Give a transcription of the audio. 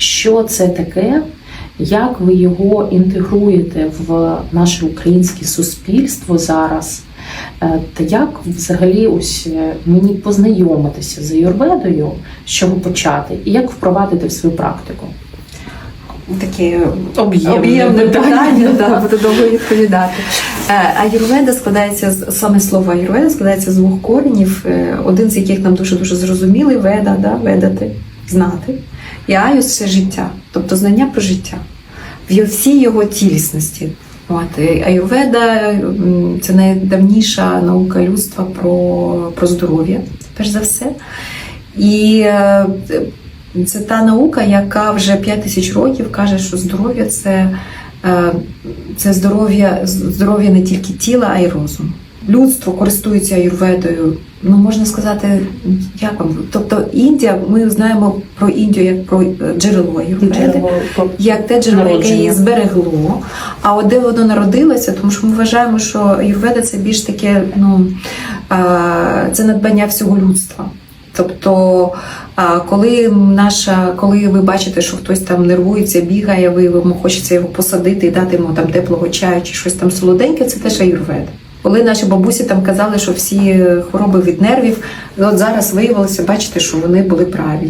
Що це таке? Як ви його інтегруєте в наше українське суспільство зараз? Е, Та як взагалі ось е, мені познайомитися з аюрведою, з чого почати, і як впровадити в свою практику? Таке Об'ємне об'ємне питання. питання, да, буду довго відповідати. Е, Аюрведа складається з саме слово аюрведа складається з двох коренів, один з яких нам дуже дуже зрозумілий веда, да, ведати, знати. І аюс це життя, тобто знання про життя в всій його цілісності. От, і це найдавніша наука людства про, про здоров'я, перш за все. І е, це та наука, яка вже 5 тисяч років каже, що здоров'я це, е, це здоров'я, здоров'я не тільки тіла, а й розуму. Людство користується аюрведою. Ну можна сказати, як вам? Тобто Індія, ми знаємо про Індію як про е, джерело аюрведи як те джерело, яке її зберегло. А от де воно народилося, тому що ми вважаємо, що аюрведа це більш таке, ну це надбання всього людства. Тобто, коли наша, коли ви бачите, що хтось там нервується, бігає, ви йому хочеться його посадити і дати йому там теплого чаю чи щось там солоденьке, це теж аюрведа. Коли наші бабусі там казали, що всі хвороби від нервів, от зараз виявилося, бачите, що вони були праві.